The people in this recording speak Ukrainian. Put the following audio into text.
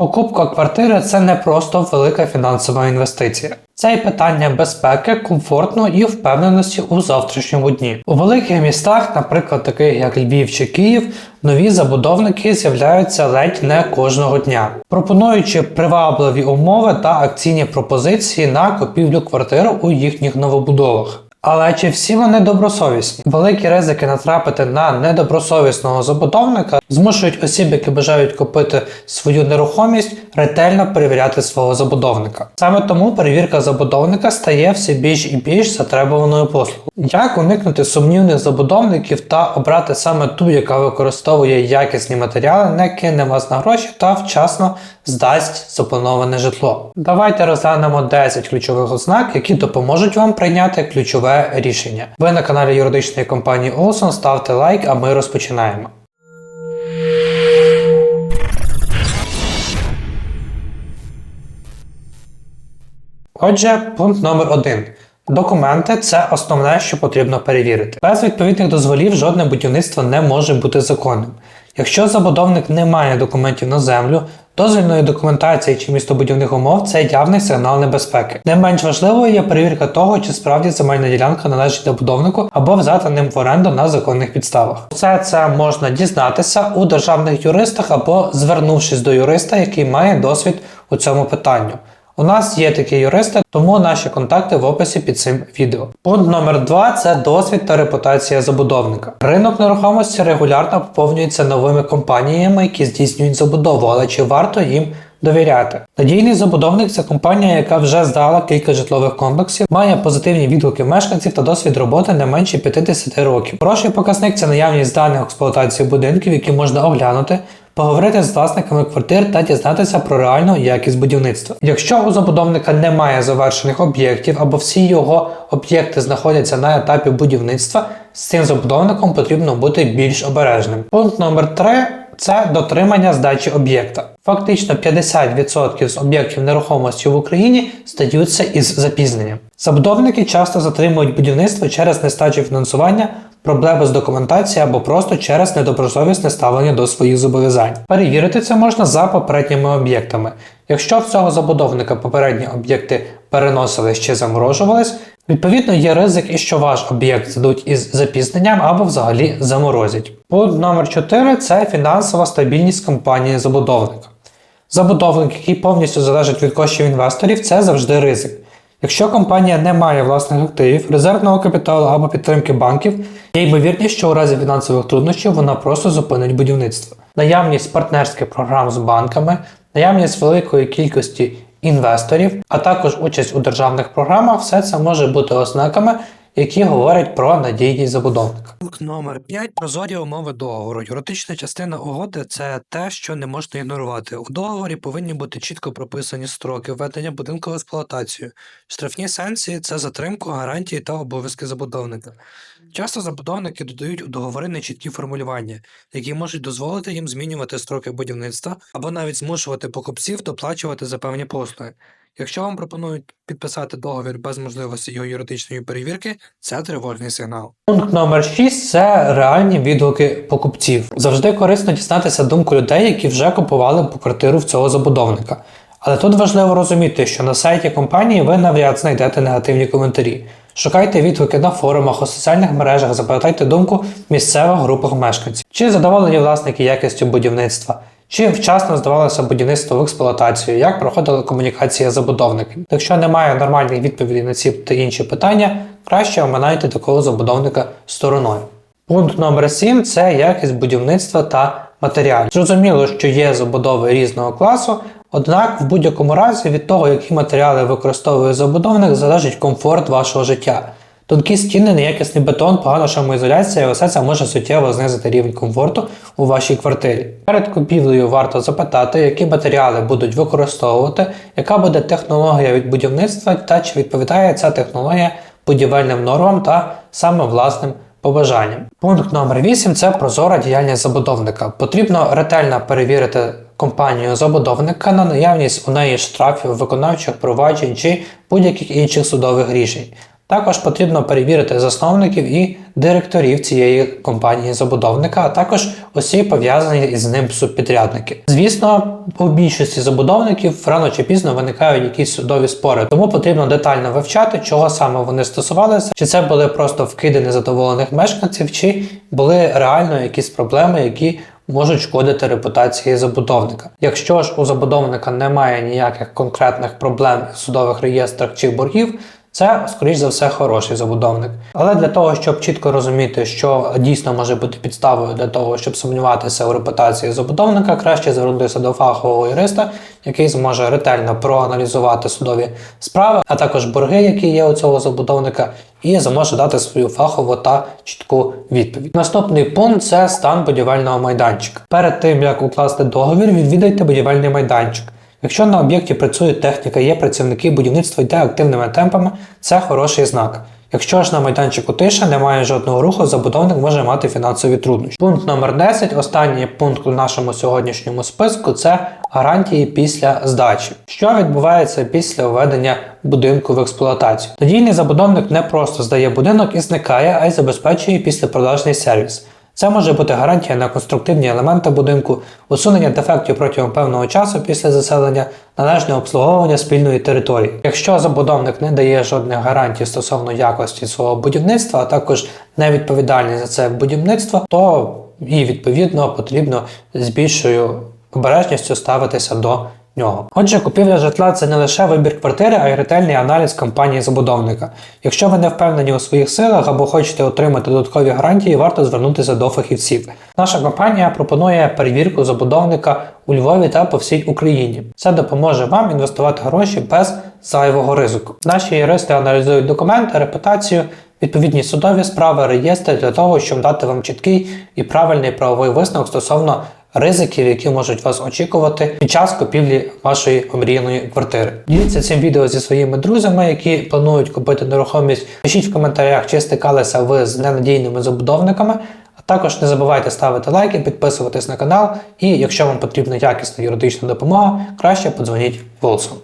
Покупка квартири це не просто велика фінансова інвестиція. Це й питання безпеки, комфорту і впевненості у завтрашньому дні. У великих містах, наприклад, таких як Львів чи Київ, нові забудовники з'являються ледь не кожного дня, пропонуючи привабливі умови та акційні пропозиції на купівлю квартир у їхніх новобудовах. Але чи всі вони добросовісні? Великі ризики натрапити на недобросовісного забудовника змушують осіб, які бажають купити свою нерухомість, ретельно перевіряти свого забудовника. Саме тому перевірка забудовника стає все більш і більш затребуваною послугою. Як уникнути сумнівних забудовників та обрати саме ту, яка використовує якісні матеріали, не кине вас на гроші та вчасно здасть заплановане житло? Давайте розглянемо 10 ключових ознак, які допоможуть вам прийняти ключове рішення. Ви на каналі юридичної компанії Олсон ставте лайк, а ми розпочинаємо. Отже, пункт номер 1 Документи це основне, що потрібно перевірити. Без відповідних дозволів жодне будівництво не може бути законним. Якщо забудовник не має документів на землю, дозвільної документації чи містобудівних умов це явний сигнал небезпеки. Не менш важливою є перевірка того, чи справді земельна ділянка належить забудовнику або взята ним в оренду на законних підставах. Все це можна дізнатися у державних юристах або звернувшись до юриста, який має досвід у цьому питанню. У нас є такі юристи, тому наші контакти в описі під цим відео. Пункт номер 2 це досвід та репутація забудовника. Ринок нерухомості регулярно поповнюється новими компаніями, які здійснюють забудову, але чи варто їм довіряти? Надійний забудовник це компанія, яка вже здала кілька житлових комплексів, має позитивні відгуки мешканців та досвід роботи не менше 50 років. Хороший показник це наявність даних експлуатації будинків, які можна оглянути поговорити з власниками квартир та дізнатися про реальну якість будівництва. Якщо у забудовника немає завершених об'єктів або всі його об'єкти знаходяться на етапі будівництва, з цим забудовником потрібно бути більш обережним. Пункт номер 3 це дотримання здачі об'єкта. Фактично 50% з об'єктів нерухомості в Україні стаються із запізненням. Забудовники часто затримують будівництво через нестачу фінансування, проблеми з документацією або просто через недобросовісне ставлення до своїх зобов'язань. Перевірити це можна за попередніми об'єктами. Якщо в цього забудовника попередні об'єкти переносились чи заморожувались, відповідно є ризик, і що ваш об'єкт здадуть із запізненням або взагалі заморозять. Пункт номер 4 це фінансова стабільність компанії забудовника. Забудовник, який повністю залежить від коштів інвесторів, це завжди ризик. Якщо компанія не має власних активів, резервного капіталу або підтримки банків, є ймовірність, що у разі фінансових труднощів вона просто зупинить будівництво. Наявність партнерських програм з банками, наявність великої кількості інвесторів, а також участь у державних програмах, все це може бути ознаками, які говорять про надійність забудовника. Пункт номер 5. Прозорі умови договору. Юридична частина угоди це те, що не можна ігнорувати. У договорі повинні бути чітко прописані строки введення будинку в експлуатацію. Штрафні санкції це затримку, гарантії та обов'язки забудовника. Часто забудовники додають у договори нечіткі формулювання, які можуть дозволити їм змінювати строки будівництва або навіть змушувати покупців доплачувати за певні послуги. Якщо вам пропонують підписати договір без можливості його юридичної перевірки, це тривожний сигнал. Пункт номер 6 це реальні відгуки покупців. Завжди корисно дізнатися думку людей, які вже купували квартиру в цього забудовника. Але тут важливо розуміти, що на сайті компанії ви навряд знайдете негативні коментарі. Шукайте відгуки на форумах, у соціальних мережах, запитайте думку місцевих групах мешканців. Чи задоволені власники якістю будівництва? Чи вчасно здавалося будівництво в експлуатацію, як проходила комунікація з забудовником? Якщо немає нормальних відповідей на ці та інші питання, краще оминайте такого забудовника стороною. Пункт номер 7 це якість будівництва та матеріалів. Зрозуміло, що є забудови різного класу, однак в будь-якому разі від того, які матеріали використовує забудовник, залежить комфорт вашого життя. Тонкі стіни, неякісний бетон, погана шумоізоляція, усе це може суттєво знизити рівень комфорту у вашій квартирі. Перед купівлею варто запитати, які матеріали будуть використовувати, яка буде технологія від будівництва та чи відповідає ця технологія будівельним нормам та саме власним побажанням. Пункт номер 8 це прозора діяльність забудовника. Потрібно ретельно перевірити компанію забудовника на наявність у неї штрафів, виконавчих проваджень чи будь-яких інших судових рішень. Також потрібно перевірити засновників і директорів цієї компанії забудовника, а також усі пов'язані із ним субпідрядники. Звісно, у більшості забудовників рано чи пізно виникають якісь судові спори, тому потрібно детально вивчати, чого саме вони стосувалися, чи це були просто вкиди незадоволених мешканців, чи були реально якісь проблеми, які можуть шкодити репутації забудовника. Якщо ж у забудовника немає ніяких конкретних проблем в судових реєстрах чи боргів, це, скоріш за все, хороший забудовник. Але для того, щоб чітко розуміти, що дійсно може бути підставою для того, щоб сумніватися у репутації забудовника, краще звернутися до фахового юриста, який зможе ретельно проаналізувати судові справи, а також борги, які є у цього забудовника, і зможе дати свою фахову та чітку відповідь. Наступний пункт це стан будівельного майданчика. Перед тим як укласти договір, відвідайте будівельний майданчик. Якщо на об'єкті працює техніка, є працівники, будівництво йде активними темпами, це хороший знак. Якщо ж на майданчику тиша, немає жодного руху, забудовник може мати фінансові труднощі. Пункт номер 10, останній пункт у нашому сьогоднішньому списку це гарантії після здачі. Що відбувається після введення будинку в експлуатацію? Надійний забудовник не просто здає будинок і зникає, а й забезпечує післяпродажний сервіс. Це може бути гарантія на конструктивні елементи будинку, усунення дефектів протягом певного часу після заселення, належне обслуговування спільної території. Якщо забудовник не дає жодних гарантій стосовно якості свого будівництва, а також не відповідальний за це будівництво, то і відповідно потрібно з більшою обережністю ставитися до нього. Отже, купівля житла це не лише вибір квартири, а й ретельний аналіз компанії забудовника. Якщо ви не впевнені у своїх силах або хочете отримати додаткові гарантії, варто звернутися до фахівців. Наша компанія пропонує перевірку забудовника у Львові та по всій Україні. Це допоможе вам інвестувати гроші без зайвого ризику. Наші юристи аналізують документи, репутацію. Відповідні судові справи, реєстри для того, щоб дати вам чіткий і правильний правовий висновок стосовно ризиків, які можуть вас очікувати під час купівлі вашої омріяної квартири. Діліться цим відео зі своїми друзями, які планують купити нерухомість. Пишіть в коментарях, чи стикалися ви з ненадійними забудовниками. А також не забувайте ставити лайки, підписуватись на канал, і якщо вам потрібна якісна юридична допомога, краще подзвоніть Волсу.